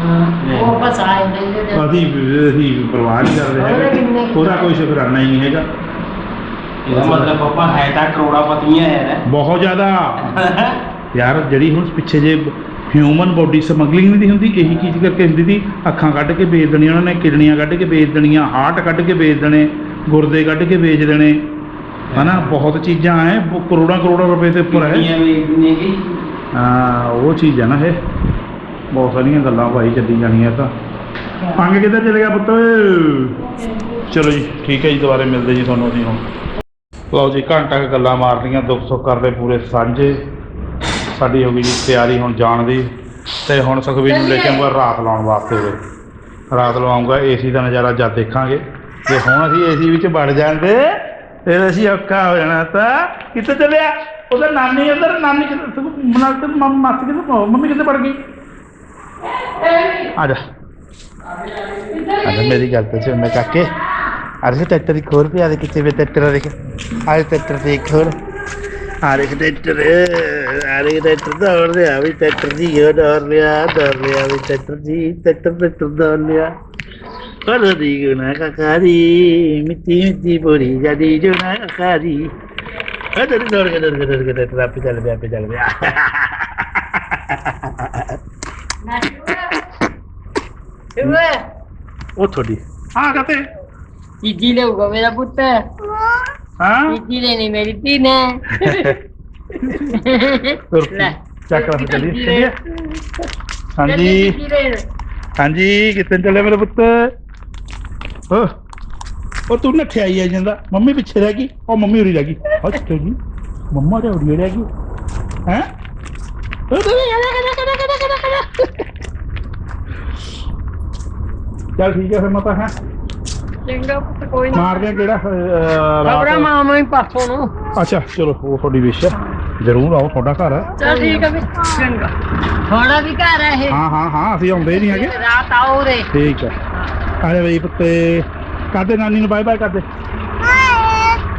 ਹਾਂ, ਉਹ ਬਸ ਨੇ ਅਸੀਂ ਅਸੀਂ ਪਰਵਾਹ ਨਹੀਂ ਕਰਦੇ ਹੈਗੇ। ਉਹਦਾ ਕੋਈ ਸ਼ੁਕਰਾਨਾ ਹੀ ਨਹੀਂ ਹੈਗਾ। ਇਹਦਾ ਮਤਲਬ ਪਾਪਾ ਹੈ ਤਾਂ ਕਰੋੜਾ ਪਤੀਆਂ ਹੈ ਬਹੁਤ ਜ਼ਿਆਦਾ। ਯਾਰ ਜਿਹੜੀ ਹੁਣ ਪਿੱਛੇ ਜੇ ਹਿਊਮਨ ਬੋਡੀ ਸਮਗਲਿੰਗ ਨਹੀਂ ਹੁੰਦੀ ਇਹੀ ਚੀਜ਼ ਕਰਕੇ ਹੁੰਦੀ ਸੀ। ਅੱਖਾਂ ਕੱਢ ਕੇ ਵੇਚ ਦੇਣੀਆਂ ਉਹਨਾਂ ਨੇ ਕਿਡਨੀਆਂ ਕੱਢ ਕੇ ਵੇਚ ਦੇਣੀਆਂ ਹਾਰਟ ਕੱਢ ਕੇ ਵੇਚ ਦੇਣੇ ਗੁਰਦੇ ਕੱਢ ਕੇ ਵੇਚ ਦੇਣੇ। ਹਨਾ ਬਹੁਤ ਚੀਜ਼ਾਂ ਐ ਕਰੋੜਾਂ ਕਰੋੜਾਂ ਰੁਪਏ ਦੇ ਉੱਪਰ ਹੈ ਕਿੰਨੀਆਂ ਵੀ ਨੇ ਕੀ? ਹਾਂ ਉਹ ਚੀਜ਼ ਹੈ ਨਾ ਇਹ। ਬਹੁਤ ਸਾਰੀਆਂ ਗੱਲਾਂ ਭਾਈ ਚੱਲੀ ਜਾਣੀਆਂ ਤਾਂ ਪੰਗ ਕਿੱਧਰ ਚਲੇ ਗਿਆ ਪੁੱਤ ਚਲੋ ਜੀ ਠੀਕ ਹੈ ਜੀ ਦੁਬਾਰੇ ਮਿਲਦੇ ਜੀ ਤੁਹਾਨੂੰ ਅਸੀਂ ਹੁਣ ਲਓ ਜੀ ਘੰਟਾ ਕੁ ਗੱਲਾਂ ਮਾਰਨੀਆਂ ਦੁੱਖ ਸੁੱਖ ਕਰਦੇ ਪੂਰੇ ਸਾਂਝੇ ਸਾਡੀ ਹੋ ਗਈ ਜੀ ਤਿਆਰੀ ਹੁਣ ਜਾਣ ਦੀ ਤੇ ਹੁਣ ਸੁਖਵੀਰ ਨੂੰ ਲੈ ਕੇ ਆਉਂਗਾ ਰਾਤ ਲਾਉਣ ਵਾਸਤੇ ਉਰੇ ਰਾਤ ਲਵਾਉਂਗਾ ਏਸੀ ਦਾ ਨਜ਼ਾਰਾ ਜਦ ਦੇਖਾਂਗੇ ਤੇ ਹੁਣ ਅਸੀਂ ਏਸੀ ਵਿੱਚ ਵੜ ਜਾਂਦੇ ਫਿਰ ਅਸੀਂ ਔਖਾ ਹੋ ਜਾਣਾ ਤਾਂ ਕਿੱਥੇ ਚੱਲਿਆ ਉਹਦਾ ਨਾਨੀ ਉਧਰ ਨਾਨੀ ਕਿੱਥੇ ਮਨਾ ਤੇ ਮਾਸੀ ਕਿੱਥੇ ਮੰਮੀ ਕਿੱਥੇ ਪੜ ਗਈ ਆ ਜਾ। ਆ ਜਾ ਮੇਰੀ ਗੱਲ ਤੇ ਸੁਣ ਕਾਕੇ। ਅਰੇ ਟੱਟਰ ਦੀ ਖੋਰ ਪਿਆ ਦੇ ਕਿਤੇ ਵੇ ਟੱਟਰ ਦੇਖ। ਆਰੇ ਟੱਟਰ ਦੇ ਖੋਰ ਆਰੇ ਟੱਟਰ ਆਰੇ ਟੱਟਰ ਦੌੜ ਲਿਆ ਵੀ ਟੱਟਰ ਜੀ, ਉਹ ਦੌੜ ਲਿਆ ਦੌੜ ਲਿਆ ਵੀ ਟੱਟਰ ਜੀ ਟੱਟਰ ਟੱਟਰ ਦੌੜ ਲਿਆ ਕਰ ਦੀ ਗੁਨਾ ਕਾਕਾਰੀ, ਮਿੱਟੀ ਮਿੱਟੀ ਬੋਰੀ ਜਦੀ ਜੁਨਾ ਕਾਕਾਰੀ। ਅਦਰ ਦੌੜ ਕੇ ਦੌੜ ਕੇ, ਦੌੜ ਆਪੇ ਚੱਲ ਪਿਆ, ਆਪੇ ਚੱਲ ਪਿਆ। ਓਏ ਉਹ ਤੁਹਾਡੀ। ਹਾਂ ਕਹਤੇ ਚੀਜੀ ਲਊਗਾ ਮੇਰਾ ਪੁੱਤ। ਹਾਂ? ਚੀਜੀ ਲੈਣੀ ਮੇਰੀ ਧੀ ਨੇ। ਲੈ। ਚੱਕ ਲਾ ਚੱਲੀ। ਚੱਲੀਏ। ਹਾਂਜੀ। ਚੀਜੀ ਲੈਣ ਹਾਂਜੀ ਕਿੱਥੇ ਚੱਲੇ ਮੇਰੇ ਪੁੱਤ? ਓ। ਉਹ ਤੂੰ ਨੱਠਿਆ ਹੀ ਆ ਜਾਂਦਾ। ਮੰਮੀ ਪਿੱਛੇ ਰਹਿ ਗਈ। ਉਹ ਮੰਮੀ ਉਰੀ ਰਹਿ ਗਈ। ਅੱਛਾ ਜੀ। ਮੰਮਾ ਤੇ ਉਰੀ ਰਹਿ ਗਈ। ਹੈ? ਚੱਲ ਠੀਕ ਹੈ ਫਿਰ ਮਤਾ ਹੈ। ਚੰਗਾ ਪੁੱਤ ਕੋਈ ਨਾ। ਮਾਰਦੇ ਆ ਕਿਹੜਾ ਅਹ, ਰਾਤ ਮਾਮਾ ਹੀ ਪਾਸੋਂ ਨੂੰ ਅੱਛਾ ਚਲੋ ਉਹ ਤੁਹਾਡੀ ਵਿਸ਼ ਹੈ। ਜ਼ਰੂਰ ਆਓ ਤੁਹਾਡਾ ਘਰ ਹੈ। ਚਲ ਠੀਕ ਹੈ ਵੀ ਚੰਗਾ। ਥੋੜਾ ਵੀ ਘਰ ਹੈ ਇਹ? ਹਾਂ ਹਾਂ ਹਾਂ ਅਸੀਂ ਆਉਂਦੇ ਹੀ ਨਹੀਂ ਹੈਗੇ। ਰਾਤ ਆਓ ਰੇ ਠੀਕ ਹੈ। ਅਰੇ ਬਈ ਪੁੱਤੇ। ਕਾਦੇ ਨਾਨੀ ਨੂੰ ਬਾਏ ਬਾਏ ਕਰਦੇ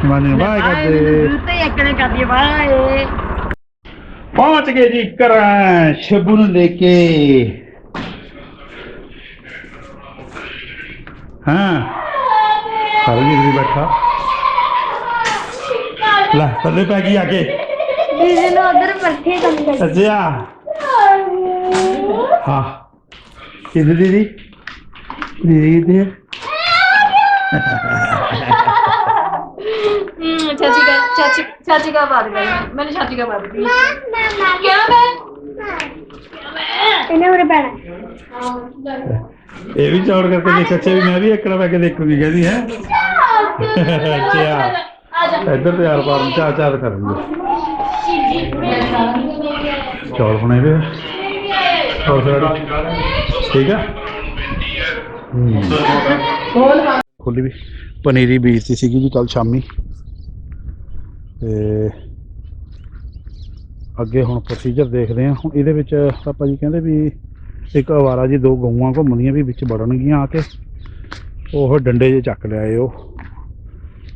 ਨਾਨੀ ਨੂੰ ਬਾਏ ਕਰਦੇ। ਤੇ ਇੱਕਨੇ ਕਰਦੀ ਬਾਏ ਪਹੁੰਚ ਗਏ ਜੀ ਘਰਾਂ। ਸ਼ਬੂ ਨੂੰ ਲੈ ਕੇ। ਹਾਂ। ਸਰਬਜੀਤ ਵੀ ਬੈਠਾ। ਲੈ ਥੱਲੇ ਪੈ ਗਈ ਆ ਕੇ। ਦੀਦੀ ਨੂੰ ਉਧਰ ਪਰਠੇ ਕੰਮ ਕਰ ਅੱਛਾ। ਹਾਂ। ਕਿਹਦੀ ਦੀਦੀ? ਦੀਦੀ ਦੇ ਚਾਚੀ ਦਾ ਚਾਚੀ ਚਾਚੀ ਦਾ ਬਾਤ ਕਰ ਮੈਨੂੰ ਚਾਚੀ ਦਾ ਬਾਤ ਕੀ ਕਿਆ ਮੈਂ? ਕਿਆ ਮੈਂ ਇਹਨੇ ਮੇਰੇ ਪੈਣਾ ਇਹ ਵੀ ਚੌੜ ਕਰਕੇ ਦੇਖ ਅੱਛਾ ਵੀ ਮੈਂ ਵੀ ਇੱਕੜਾ ਪੈ ਕੇ ਦੇਖੂਗੀ ਕਹਿੰਦੀ ਹੈ। ਅੱਛਾ। ਇੱਧਰ ਤੇ ਯਾਰ ਪਾਰ ਚਾਹ ਚਾਹ ਕਰ ਲਈ ਚੌਲ ਬਣਾਏ ਵੇ ਹੋਰ ਫਿਰ ਠੀਕ ਆ? ਖੁੱਲੀ ਵੀ। ਪਨੀਰੀ ਬੀਜਤੀ ਸੀਗੀ ਜੀ ਕੱਲ ਸ਼ਾਮੀ। ਤੇ ਅੱਗੇ ਹੁਣ ਪ੍ਰੋਸੀਜਰ ਦੇਖਦੇ ਹਾਂ ਹੁਣ ਇਹਦੇ ਵਿੱਚ ਪਾਪਾ ਜੀ ਕਹਿੰਦੇ ਵੀ ਇੱਕ ਅਵਾਰਾ ਜੀ, ਦੋ ਗਊਆਂ ਘੁੰਮਦੀਆਂ ਵੀ ਵਿੱਚ ਵੜਨਗੀਆਂ ਆ ਕੇ। ਉਹ ਡੰਡੇ ਜੇ ਚੱਕ ਲਿਆਏ ਉਹ।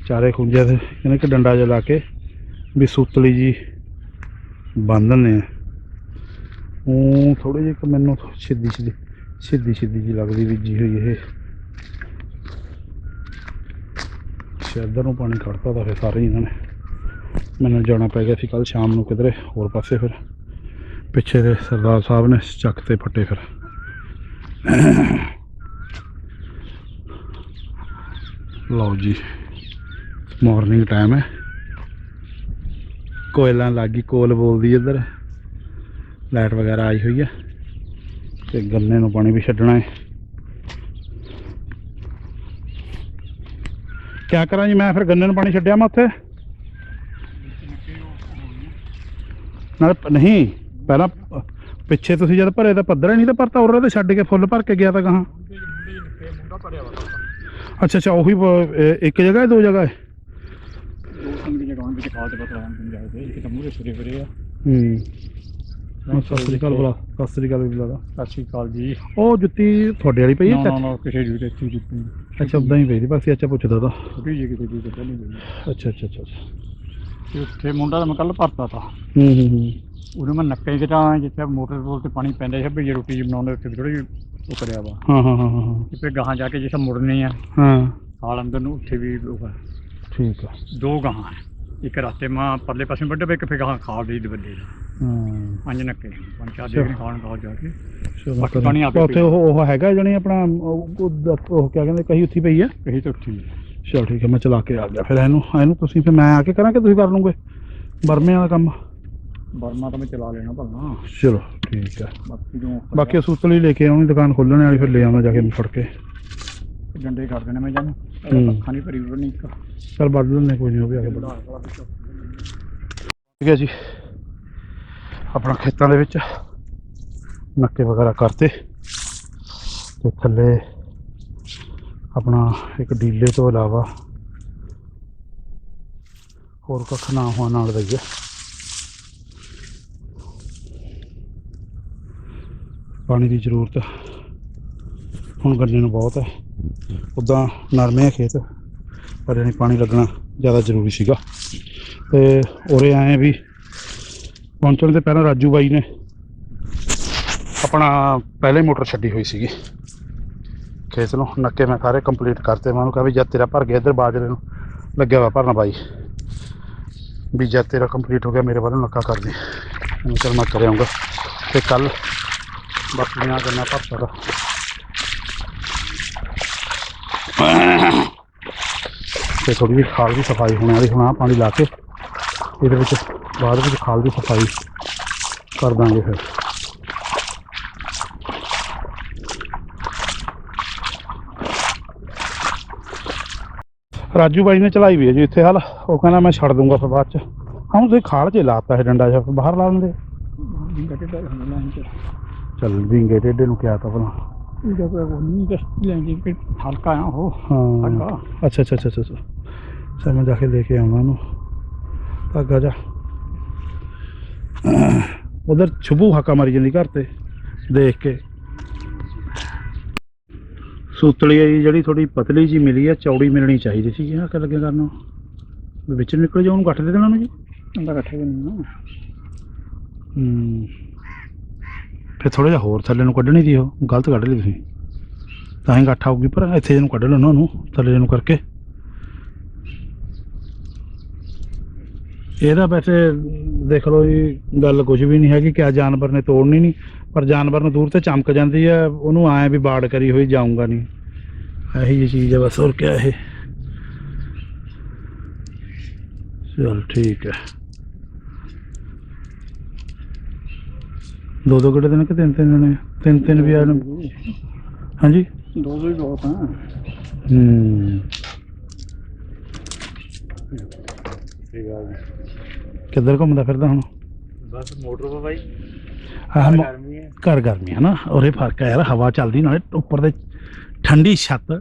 ਚਾਰੇ ਖੁੰਝੇ ਦੇ ਕਹਿੰਦੇ ਕਿ ਡੰਡਾ ਜਿਹਾ ਲਾ ਕੇ ਵੀ ਸੂਤਲੀ ਜੀ ਬੰਨ ਦਿੰਦੇ ਆ। ਉਹ ਥੋੜੀ ਜਿਹੀ ਕਿ ਮੈਨੂੰ ਸਿੱਧੀ ਸਿੱਧੀ ਸਿੱਧੀ ਸਿੱਧੀ ਜੀ ਲੱਗਦੀ ਬੀਜੀ ਹੋਈ ਇਹ। ਸ਼ਾਇਦ ਨੂੰ ਪਾਣੀ ਕੱਢਤਾ ਤਾਂ ਫਿਰ ਸਾਰੇ ਇਹਨਾਂ ਨੇ। ਮੈਨੂੰ ਜਾਣਾ ਪੈ ਗਿਆ ਸੀ ਕੱਲ ਸ਼ਾਮ ਨੂੰ ਕਿਧਰੇ, ਹੋਰ ਪਾਸੇ ਫਿਰ। ਪਿੱਛੇ ਦੇ ਸਰਦਾਰ ਸਾਹਿਬ ਨੇ ਚੱਕ ਤੇ ਫੱਟੇ ਫਿਰ। ਲਓ ਜੀ ਮਾਰਨਿੰਗ ਟਾਈਮ ਹੈ। ਕੋਇਲਾਂ ਲੱਗੀ ਕੋਲ ਬੋਲਦੀ ਇੱਧਰ। ਲਾਈਟ ਵਗੈਰਾ ਆਈ ਹੋਈ ਹੈ ਤੇ ਗੰਨੇ ਨੂੰ ਪਾਣੀ ਵੀ ਛੱਡਣਾ ਹੈ। ਕਿਆ ਕਰਾਂ ਜੀ ਮੈਂ ਫਿਰ ਗੰਨੇ ਨੂੰ ਪਾਣੀ ਛੱਡਿਆ ਮੈਂ ਉੱਥੇ? ਨਾਲ ਨਹੀਂ। ਪਹਿਲਾਂ ਪਿੱਛੇ ਤੁਸੀਂ ਜਦ ਭਰੇ ਤਾਂ ਪੱਧਰ ਨਹੀਂ ਤਾਂ ਭਰਤਾ ਉਰੇ ਤੇ ਛੱਡ ਕੇ ਫੁੱਲ ਭਰ ਕੇ ਗਿਆ ਤਾਂ ਕਹਾਂ ਅੱਛਾ ਅੱਛਾ ਉਹੀ ਬ- ਇੱਕ ਜਗ੍ਹਾ ਹੈ ਦੋ ਜਗ੍ਹਾ ਹੈ? ਦੋ ਤਿੰਨ ਦੀ ਜਗ੍ਹਾ ਵਿੱਚ ਖਾਲ ਤੇ ਪਤਾ ਨਹੀਂ ਜਾਏ ਇੱਕ ਤਾਂ ਮੂਰੇ ਸੁਰੇ ਫਿਰੇ ਆ। ਹੂੰ। ਮੈਂ ਸਤਿ ਸ੍ਰੀ ਅਕਾਲ ਬੁਲਾ ਸਤਿ ਸ੍ਰੀ ਅਕਾਲ ਵੀ ਬੁਲਾ ਸਤਿ ਸ਼੍ਰੀ ਅਕਾਲ ਜੀ। ਉਹ ਜੁੱਤੀ ਤੁਹਾਡੇ ਵਾਲੀ ਪਈ ਨਾ ਹੈ ਨਾ ਨਾ ਕਿਸੇ ਦੀ ਤੇ ਇੱਥੇ ਕੀਤੀ ਅੱਛਾ ਉਦਾਂ ਹੀ ਪਈ ਸੀ ਬਸ ਅੱਛਾ ਪੁੱਛਦਾ ਤਾਂ। ਛੋਟੀ ਜਿਹੀ ਕਿਤੇ ਦੀ ਤੇ ਨਹੀਂ ਗਈ ਅੱਛਾ ਅੱਛਾ ਅੱਛਾ ਅੱਛਾ। ਤੇ ਉੱਥੇ ਮੁੰਡਾ ਤਾਂ ਮੈਂ ਕੱਲ ਭਰਤਾ ਤਾ। ਹੂੰ ਹੂੰ ਹੂੰ। ਉਹਨੇ ਮੈਂ ਨੱਕੇ ਤੇ ਤਾਂ ਜਿੱਥੇ ਮੋਟਰ ਕੋਲ ਤੇ ਪਾਣੀ ਪੈਂਦਾ ਸੀ ਭਈਏ ਰੋਟੀ ਜਿਹੀ ਬਣਾਉਂਦੇ ਉੱਥੇ ਥੋੜੀ ਉਹ ਕਰਿਆ ਵਾ। ਹਾਂ ਹਾਂ ਹਾਂ ਹਾਂ ਹਾਂ। ਤੇ ਫਿਰ ਗਾਹਾਂ ਜਾ ਕੇ ਜਿੱਥੇ ਮੁੜਨੇ ਆ ਹਾਂ। ਖਾਲ ਅੰਦਰ ਨੂੰ ਉੱਥੇ ਵੀ ਉਹ ਆ। ਠੀਕ ਆ। ਦੋ ਗਾਹਾਂ ਆ। ਇੱਕ ਰਸਤੇ ਮਾਂ ਪਰਲੇ ਪਾਸੇ ਵੱਡੇ ਇੱਕ ਫਿਰ ਗਾਹਾਂ ਖਾਲ ਦੀ ਦਬੱਲੇ ਹਾਂ। ਪੰਜ ਨੱਕੇ। ਪੰਜ ਚਾਰ। ਦੇ ਖਾਣ ਖਾਲ ਜਾ ਕੇ। ਚਲੋ ਬਾਕੀ ਕਰਾਂ। ਪਾਣੀ ਆਪੇ ਉੱਥੇ ਉਹ ਉਹ ਹੈਗਾ ਜਣੀ ਆਪਣਾ ਉਹ ਉਹ- ਉਹ ਕਿਆ ਕਹਿੰਦੇ ਕਹੀ ਉੱਥੀ ਪਈ ਆ? ਕਹੀ ਤਾਂ ਉੱਠੀ ਚਲ ਠੀਕ ਹੈ ਮੈਂ ਚਲਾ ਕੇ ਆ ਗਿਆ। ਫਿਰ ਇਹਨੂੰ ਇਹਨੂੰ ਤੁਸੀਂ ਫਿਰ ਮੈਂ ਆ ਕੇ ਕਰਾਂ ਕਿ ਤੁਸੀਂ ਕਰ ਲਓਗੇ। ਬਰਮਿਆਂ ਦਾ ਕੰਮ। ਬਰਮਾ ਤਾਂ ਮੈਂ ਚਲਾ ਲੈਣਾ ਭਲਾ। ਚਲੋ ਠੀਕ ਹੈ। ਬਾਕੀ ਜੋ ਬਾਕੀ ਸੂਤਲੀ ਲੈ ਕੇ ਆਉਣੀ ਦੁਕਾਨ ਖੋਲਣ ਵਾਲੀ ਫਿਰ ਲੈ ਆਉਂਦਾ ਜਾ ਕੇ ਫੜ ਕੇ। ਡੰਡੇ ਕਰ ਦੇਣੇ ਮੈਂ ਜਾਨੂੰ। ਅੱਖਾਂ ਨਹੀਂ ਭਰੀ ਨਹੀਂ ਇੱਕ। ਚਲ ਵੱਢ ਲੈਣੇ ਕੋਈ ਨਹੀਂ ਉਹ ਵੀ ਆ ਕੇ ਵੱਢ ਠੀਕ ਹੈ ਜੀ। ਆਪਣਾ ਖੇਤਾਂ ਦੇ ਵਿੱਚ ਨੱਕੇ ਵਗੈਰਾ ਕਰਤੇ। ਤੇ ਥੱਲੇ ਆਪਣਾ ਇੱਕ ਡੀਲੇ ਤੋਂ ਇਲਾਵਾ ਹੋਰ ਕੱਖ ਨਾ ਹੋਣ ਨਾਲ ਦਈਏ ਪਾਣੀ ਦੀ ਜ਼ਰੂਰਤ ਹੁਣ ਗੰਨੇ ਨੂੰ ਬਹੁਤ ਹੈ। ਉਦਾਂ ਨਰਮੇ ਆ ਖੇਤ, ਪਰ ਯਾਨੀ ਪਾਣੀ ਲੱਗਣਾ ਜ਼ਿਆਦਾ ਜ਼ਰੂਰੀ ਸੀਗਾ। ਤੇ ਉਰੇ ਆਏ ਵੀ ਪਹੁੰਚਣ ਦੇ ਪਹਿਲਾਂ ਰਾਜੂ ਬਾਈ ਨੇ ਆਪਣਾ ਪਹਿਲੇ ਮੋਟਰ ਛੱਡੀ ਹੋਈ ਸੀਗੀ। ਖੇਤ ਨੂੰ ਨੱਕੇ ਮੈਂ ਸਾਰੇ ਕੰਪਲੀਟ ਕਰਤੇ, ਮੈਂ ਉਹਨੂੰ ਕਿਹਾ ਵੀ ਜਦ ਤੇਰਾ ਭਰ ਗਿਆ ਇੱਧਰ ਬਾਜਰੇ ਨੂੰ, ਲੱਗਿਆ ਵਾ ਭਰਨਾ ਬਾਈ। ਵੀ ਜਦ ਤੇਰਾ ਕੰਪਲੀਟ ਹੋ ਗਿਆ ਮੇਰੇ ਵੱਲੋਂ ਨੱਕਾ ਕਰ ਦੇ। ਮੈਂ ਚਲ ਮੈਂ ਕਰਿਆਉਂਗਾ। ਤੇ ਕੱਲ ਬਾਕੀ ਨਾ ਕਰਨਾ ਭਰ ਸਕਦਾ ਤੇ ਥੋੜੀ ਜਿਹੀ ਖਾਲ ਦੀ ਸਫ਼ਾਈ ਹੋਣ ਵਾਲੀ ਹੁਣ ਆਹ ਪਾਣੀ ਲਾ ਕੇ ਇਹਦੇ ਵਿੱਚ ਬਾਅਦ ਵਿੱਚ ਖਾਲ ਦੀ ਸਫ਼ਾਈ ਕਰ ਦਾਂਗੇ ਫਿਰ। ਰਾਜੂ ਬਾਈ ਨੇ ਚਲਾਈ ਵੀ ਹੈ ਜੀ ਇੱਥੇ ਹਾਲ। ਉਹ ਕਹਿੰਦਾ ਮੈਂ ਛੱਡ ਦੂੰਗਾ ਫਿਰ ਬਾਅਦ ਚ। ਹਾਂ ਤੁਸੀਂ ਖਾਲ 'ਚ ਹੀ ਲਾਤਾ ਇਹ ਡੰਡਾ ਜਿਹਾ, ਬਾਹਰ ਲਾ ਦਿੰਦੇ ਚੱਲ ਵਿੰਗੇ ਟੇਡੇ ਨੂੰ ਕਿਹਾ ਤਾਂ ਭਲਾ। ਇਹਦਾ ਕੋਈ ਉਹ ਨਹੀਂ ਜਸਟ ਲੈਂਗੇ ਕਿ ਹਲਕਾ ਆ ਉਹ ਹਾਂ। ਧਾਗਾ। ਅੱਛਾ ਅੱਛਾ ਅੱਛਾ ਅੱਛਾ ਅੱਛਾ। ਚਲ ਮੈਂ ਜਾ ਕੇ ਲੈ ਕੇ ਆਵਾਂ ਉਹਨੂੰ ਧਾਗਾ ਜਾ। ਉਧਰ ਛੁਬੂ ਹਾਕਾ ਮਾਰੀ ਜਾਂਦੀ ਘਰ ਤੇ ਦੇਖ ਕੇ। ਸੂਤਲੀ ਜੀ ਜਿਹੜੀ ਥੋੜੀ ਪਤਲੀ ਜੀ ਮਿਲੀ ਹੈ ਚੌੜੀ ਮਿਲਣੀ ਚਾਹੀਦੀ ਸੀ ਇਹ ਕਿ ਲੱਗੇ ਕਰਨ ਵਿੱਚ ਨੂੰ ਨਿਕਲ ਜਾ ਉਹਨੂੰ ਗੱਠ ਦੇ ਦੇਣਾ ਉਹਨੂੰ ਜੀ? ਅੰਦਰ ਇਕੱਠੇ ਨਹੀਂ ਨਾ ਹੂੰ। ਫਿਰ ਥੋੜਾ ਜਿਹਾ ਹੋਰ ਥੱਲੇ ਨੂੰ ਕੱਢਣੀ ਦੀ ਉਹ, ਗਲਤ ਕੱਢ ਲਈ ਤੁਸੀਂ। ਤਾਂ ਹੀ ਗੱਠ ਆਊਗੀ, ਪਰ ਇੱਥੇ ਜਿਹਨੂੰ ਕੱਢ ਲੈਣਾ ਉਹਨੂੰ, ਥੱਲੇ ਜਿਹਨੂੰ ਕਰਕੇ। ਇਹਦਾ ਵੈਸੇ ਦੇਖ ਲਓ ਜੀ, ਗੱਲ ਕੁਝ ਵੀ ਨਹੀਂ ਹੈਗੀ ਕਿ ਜਾਨਵਰ ਨੇ ਤੋੜਨੀ ਨਹੀਂ, ਪਰ ਜਾਨਵਰ ਨੂੰ ਦੂਰ ਤੇ ਚਮਕ ਜਾਂਦੀ ਹੈ ਉਹਨੂੰ ਆਏ ਵੀ ਬਾੜ ਕਰੀ ਹੋਈ ਜਾਊਂਗਾ ਨਹੀਂ। ਇਹੀ ਜਿਹੀ ਚੀਜ਼ ਹੈ ਬਸ, ਹੋਰ ਕਿਆ ਇਹ। ਚਲ ਠੀਕ ਹੈ। ਦੋ ਦੋ ਕਿਹੜੇ ਦਿਨ ਕਿ ਤਿੰਨ ਤਿੰਨ ਦਿਨ ਤਿੰਨ ਤਿੰਨ ਵੀ ਆ ਜਾਣ। ਹਾਂਜੀ? ਦੋ ਦੋ ਹੀ। ਬਹੁਤ ਆ ਹੂੰ ਕਿੱਧਰ ਘੁੰਮਦਾ ਫਿਰਦਾ ਹੁਣ? ਬਸ ਮੋਟਰ ਪਾ ਬਾਈ। ਆਹ ਗਰਮੀ ਹੈ। ਘਰ ਗਰਮੀ ਹੈ ਨਾ ਔਰੇ ਫ਼ਰਕ ਹੈ ਯਾਰ ਹਵਾ ਚੱਲਦੀ ਨਾਲੇ ਉੱਪਰ ਦੇ ਠੰਡੀ ਛੱਤ।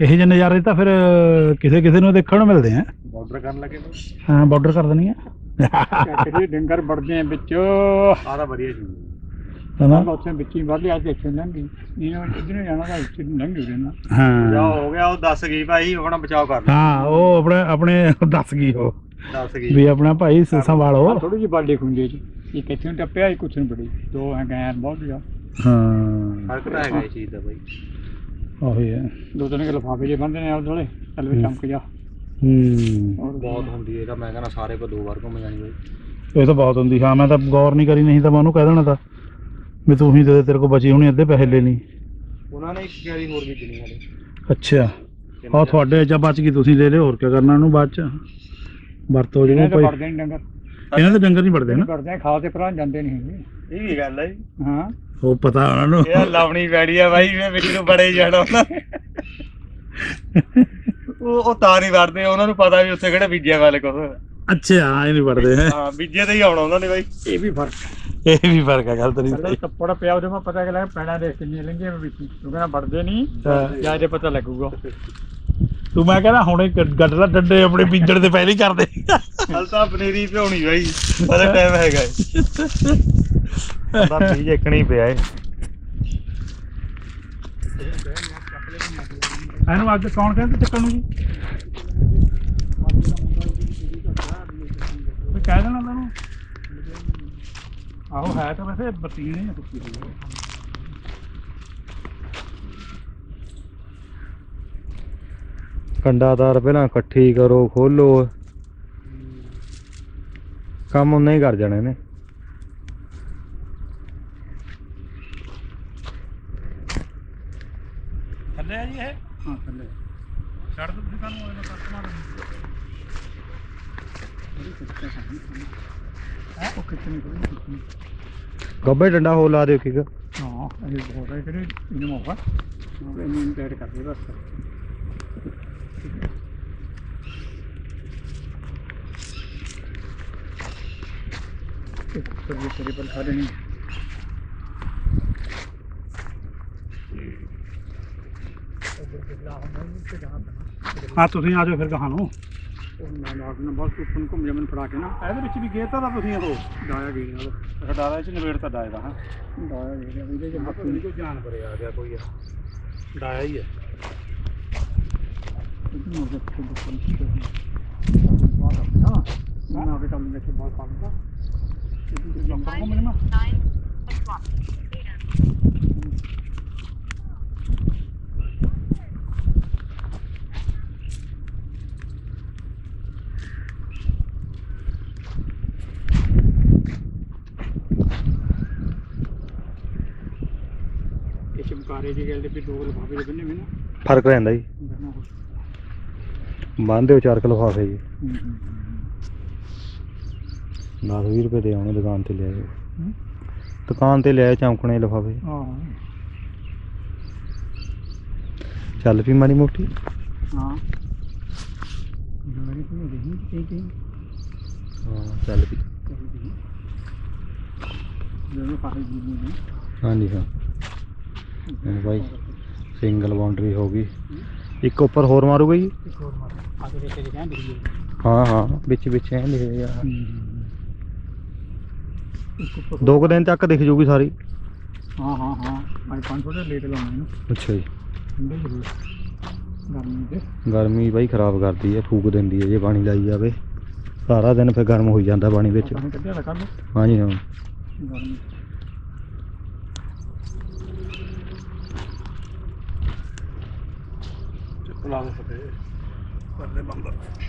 ਇਹ ਜਿਹੇ ਨਜ਼ਾਰੇ ਤਾਂ ਫਿਰ ਕਿਸੇ ਕਿਸੇ ਨੂੰ ਦੇਖਣ ਨੂੰ ਮਿਲਦੇ ਆ। ਬਾਰਡਰ ਕਰਨ ਲੱਗੇ ਹਾਂ ਬਾਰਡਰ ਕਰ ਦੇਣੀ ਆ ਡੰਗਰ ਵੜਦੇ ਆ ਵਿੱਚ। ਆਰਾ ਵਧੀਆ ਜੀ। ਹਨਾ ਮੈਂ ਉੱਥੇ ਵਿੱਚ ਹੀ ਵੜ ਲਿਆ ਤੇ ਇੱਥੇ ਲੰਘ ਗਈ। ਇਹਨੂੰ ਜਿੱਧਰ ਜਾਣਾ ਤਾਂ ਇੱਥੇ ਲੰਘ ਜੂ ਰਹਿਣਾ ਹਾਂ। ਹੋ ਗਿਆ ਉਹ ਦੱਸ ਗਈ ਭਾਈ ਆਪਣਾ ਬਚਾਓ ਕਰ ਹਾਂ ਉਹ ਆਪਣੇ ਆਪਣੇ ਦੱਸ ਗਈ ਉਹ। ਦੱਸ ਵੀ ਆਪਣਾ ਭਾਈ ਸ- ਸੰਭਾਲੋ। ਥੋੜੀ ਜਿਹੀ ਬਾਡੀ ਖੁੰਝੇ ਚ। ਇੱਕ ਇੱਥੇ ਨੂੰ ਟੱਪਿਆ ਇੱਕ ਉੱਥੇ ਨੂੰ ਬੜੀ। ਦੋ ਹੈ ਗੈਰ ਬਹੁਤ ਗਿਆ ਹਾਂ। ਫ਼ਰਕ ਤਾਂ ਹੈਗਾ ਚੀਜ਼ ਦਾ ਬਾਈ। ਉਹੀ ਹੈ। ਦੋ ਤਿੰਨ ਕੇ ਲਫਾਫੇ ਜੇ ਬੰਦੇ ਨੇ ਆਲੇ ਦੁਆਲੇ ਚੱਲ ਵੀ ਚਮਕ ਜਾ। ਹੂੰ। ਬਹੁਤ ਹੁੰਦੀ ਹੈ ਤਾਂ ਮੈਂ ਕਹਿੰਦਾ ਸਾਰੇ ਕੋ ਦੋ ਵਾਰ ਘੁੰਮ ਜਾਣੀ ਬਾਈ। ਇਹ ਤਾਂ ਬਹੁਤ ਹੁੰਦੀ ਹਾਂ ਮੈਂ ਤਾਂ ਗੌਰ ਨਹੀਂ ਕਰੀ ਨਹੀਂ ਤਾਂ ਮੈਂ ਉਹਨੂੰ ਕਹਿ ਦੇਣਾ ਤਾਂ। ਵੀ ਤੂੰ ਹੀ ਦੇ ਦੇ, ਤੇਰੇ ਕੋਲ ਬਚੀ ਹੋਣੀ ਅੱਧੇ ਪੈਸੇ ਲੈ ਲਈ। ਉਹਨਾਂ ਨੇ ਇੱਕ ਗੈਰੀ ਹੋਰ ਵੀ ਚੁਣੀ ਹਾਲੇ ਅੱਛਾ। ਆ ਤੁਹਾਡੇ ਚ ਬਚ ਗਈ ਤੁਸੀਂ ਲੈ ਲਿਓ ਹੋਰ ਕੀ ਕਰਨਾ ਉਹਨੂੰ ਬਾਅਦ ਚ? ਵਰਤੋ ਜਿਹਨੂੰ ਭਾਈ ਵੜਦੇ ਨਹੀਂ ਡੰਗਰ। ਇਹਨਾਂ ਦੇ ਡੰਗਰ ਨਹੀਂ ਵੜਦੇ ਨਾ? ਕਰਦੇ ਖਾਲ ਤੇ ਭਰਾ ਜਾਂਦੇ ਨਹੀਂ ਹੈਗੇ। ਇਹ ਵੀ ਗੱਲ ਹੈ ਹਾਂ। ਉਹ ਪਤਾ ਉਹਨਾਂ ਨੂੰ। ਇਹ ਲਾਉਣੀ ਪੈਣੀ ਆ ਬਾਈ ਮੈਂ ਵੀਡੀਓ ਨੂੰ ਬੜੇ ਜਾਣਾ ਉਹਨਾਂ। ਉਹ ਉਹ ਤਾਂ ਨਹੀਂ ਵੜਦੇ ਉਹਨਾਂ ਨੂੰ ਪਤਾ ਵੀ ਉੱਥੇ ਕਿਹੜੇ ਬੀਜਿਆ ਵਾਲੇ ਕੁਛ ਅੱਛਾ ਹਾਂ ਇਹ ਨਹੀਂ ਵੜਦੇ ਹੈ। ਹਾਂ ਬੀਜੇ ਤੇ ਹੀ ਆਉਣਾ ਉਹਨਾਂ ਨੇ ਬਾਈ। ਇਹ ਵੀ ਫ਼ਰਕ ਇਹ ਵੀ ਫ਼ਰਕ ਹੈ ਗੱਲ ਤੇਰੀ ਸਹੀ। ਟੱਪੜ ਪਿਆ ਉਹਦੇ ਮੈਂ ਪਤਾ ਕਿ ਲੱਗਾ ਪੈਣਾ ਦੇਖ ਕਿੰਨੀ ਲੈਂਗੇ ਮੈਂ ਵਿੱਚ ਕਿਉਂਕਿ ਨਾ ਵੜਦੇ ਨਹੀਂ। ਜਾਂ ਜੇ ਪਤਾ ਲੱਗੂਗਾ। ਤੂੰ ਮੈਂ ਕਹਿੰਦਾ ਹੁਣੇ ਗੱਡ ਲਾ ਡੰਡੇ ਆਪਣੇ ਬੀਜਣ ਦੇ ਪਹਿਲੇ ਹੀ ਕਰਦੇ। ਹਲ ਤਾਂ ਪਨੀਰੀ ਭਿਉਣੀ ਬਾਈ ਉਹਦਾ ਟਾਈਮ ਹੈਗਾ ਦਾ ਬੀਜ ਇੱਕਣੀ ਪਿਆ ਏ ਇਹਨੂੰ ਅੱਗ ਕੌਣ ਕਹਿੰਦਾ ਚੱਕਣ ਨੂੰ? ਜੀ ਕਹਿ ਦੇਣਾ ਮੈਨੂੰ ਆਹੋ ਹੈ ਤਾਂ ਵੈਸੇ ਬਤੀਨ ਹੀ ਸੁੱਕੀ ਹੋਈ ਹੈ ਕੰਡਾਦਾਰ ਪਹਿਲਾਂ ਇਕੱਠੀ ਕਰੋ ਖੋਲੋ। ਕੰਮ ਉਹਨੇ ਹੀ ਕਰ ਜਾਣੇ ਨੇ। ਥੱਲੇ ਆ ਜੀ ਇਹ। ਹਾਂ ਥੱਲੇ। ਛੱਡ ਦੋ ਤੁਸੀਂ ਸਾਨੂੰ ਇਹਨਾਂ ਕੱਟ ਮਾਰ ਉਹ ਕਿਤਨੀ ਕੋਈ ਗੱਬੇ ਡੰਡਾ ਹੋ ਲਾ ਦਿਓ ਕਿਕ ਹਾਂ ਇਹ ਬਹੁਤ ਹੈ ਕਿ ਇਹਨੂੰ ਮੌਕਾ ਇਹਨੂੰ ਟੈਡ ਕਰ ਦੇ ਬਸ। ਇੱਕ ਸਰੀ ਸਰੀ ਪਰ ਖਾ ਦੇਣੀ। ਹਾਂ ਤੁਸੀਂ ਆ ਜਾਓ ਫਿਰ ਕਹਾਂ ਨੂੰ। ਉਹ ਨਾ ਨਾ ਨਾ ਬਸ ਉੱਪਰ ਨੂੰ ਘੁੰਮ ਜਾਮਨ ਫੜਾ ਕੇ ਨਾ। ਇਹਦੇ ਵਿੱਚ ਵੀ ਗੇਤਾ ਦਾ ਤੁਸੀਂ ਉਹ ਡਾਇਆ ਗਈ ਨਾਲ ਰਡਾਰਾ ਚ ਨਵੇੜਤਾ ਡਾਇਦਾ ਹਾਂ। ਡਾਇਆ ਗਈ ਇਹਦੇ ਜੇ ਪਤਾ ਨਹੀਂ ਕੋਈ ਜਾਨਵਰ ਆ ਗਿਆ ਕੋਈ ਡਾਇਆ ਹੀ ਹੈ ਨੂੰ ਦੇ ਕੇ ਦੁਕਾਨ ਤੇ ਬਾਹਰ ਆ ਨਾ ਨਾ ਕੇ ਕੰਮ ਦੇ ਕੇ ਬਹੁਤ ਕੰਮ ਦਾ ਇਹ ਲੰਬਾ ਕੋ ਮਿਲਣਾ। ਇਹ ਚਮਕਾਰੇ ਦੀ ਗੱਲ ਦੇ ਵੀ ਦੋ ਲਫਾਫੇ ਦੇ ਬੰਨੇ ਵੀ ਨਾ। ਫ਼ਰਕ ਰਹਿੰਦਾ ਜੀ। ਬੰਨਾ ਹੋ ਬੰਨਦੇ ਹੋ ਚਾਰ ਕਿਲੋ ਲਿਫਾਫੇ ਜੀ। ਹੂੰ ਹੂੰ 10 20 ਰੁਪਏ ਦੇ ਆਉਣੇ ਦੁਕਾਨ ਤੇ ਲਿਆਏ ਹੂੰ। ਦੁਕਾਨ ਤੇ ਲਿਆਏ ਚਮਕਣੇ ਲਿਫਾਫੇ। ਹਾਂ। ਚੱਲ ਪਈ ਮਾੜੀ ਮੋਟੀ। ਹਾਂ। ਗਾੜੀ ਤੋਂ ਨਹੀਂ ਕੀ ਕੀ? ਹਾਂ ਚੱਲ ਪਈ। ਜਦੋਂ ਫਾਹੇ ਜੀ ਨੇ ਹਾਂਜੀ ਹਾਂ। ਬਾਈ ਸਿੰਗਲ ਬਾਉਂਡਰੀ ਹੋ ਗਈ। ਇੱਕ ਉੱਪਰ ਹੋਰ ਮਾਰੂਗਾ ਜੀ? ਇੱਕ ਹੋਰ ਮਾਰ ਆਗੇ ਦੇਖ ਕੇ ਕਹਿੰਦੇ ਦਿਖੀ ਹਾਂ ਹਾਂ ਵਿੱਚ ਵਿੱਚ ਐ ਲਿਖੇ ਯਾਰ ਇੱਕ ਉੱਪਰ ਦੋ ਕੁ ਦਿਨ ਤੱਕ ਦਿਖ ਜੂਗੀ ਸਾਰੀ? ਹਾਂ ਹਾਂ ਹਾਂ। ਅੱਜ ਪੰਜ ਥੋੜੇ ਲੇਟ ਲਾਉਣੇ ਨੇ ਅੱਛਾ ਜੀ। ਠੰਡੇ ਜ਼ਰੂਰ ਗਰਮੀ ਦੇ ਗਰਮੀ ਬਾਈ ਖਰਾਬ ਕਰਦੀ ਹੈ ਫੂਕ ਦਿੰਦੀ ਹੈ ਜੇ ਪਾਣੀ ਲਾਈ ਜਾਵੇ। ਸਾਰਾ ਦਿਨ ਫਿਰ ਗਰਮ ਹੋਈ ਜਾਂਦਾ ਪਾਣੀ ਵਿੱਚ। ਪਾਣੀ ਕੱਢਿਆ ਤਾਂ ਕਰ ਲਓ। ਹਾਂਜੀ ਹਾਂ। ਗਰਮੀ। ਲਾ ਦੋ ਫਤੇ ਪਰਲੇ ਬੰਦਾ ਗੱਲ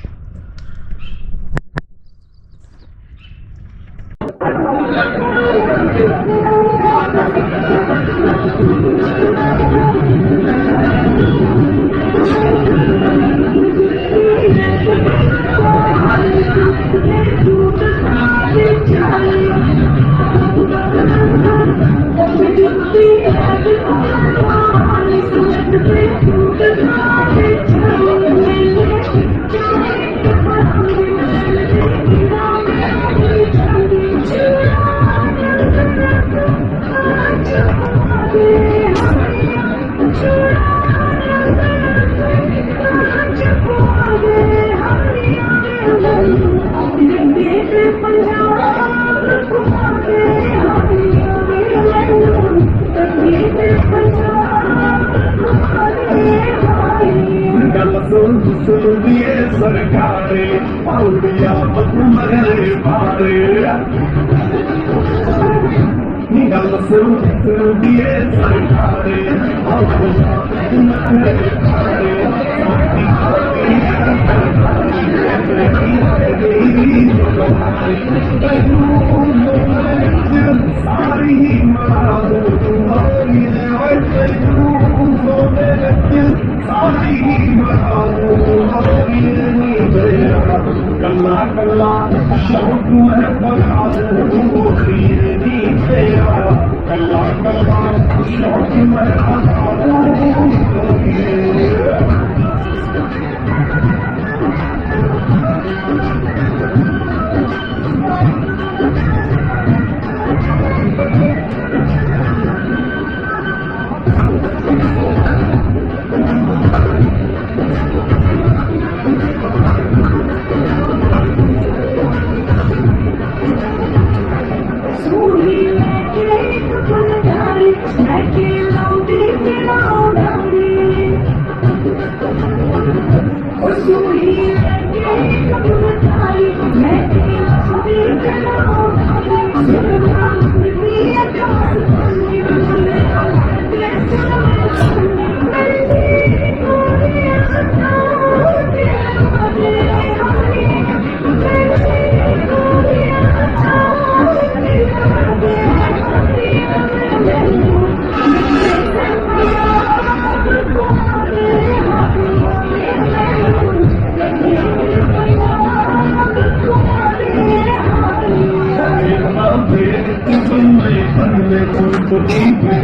ਗੱਲ ਸੁਣ ਸੁਣੀਏ ਸਰਕਾਰੇ ਆਉੜੀਆਂ Thank you. to keep me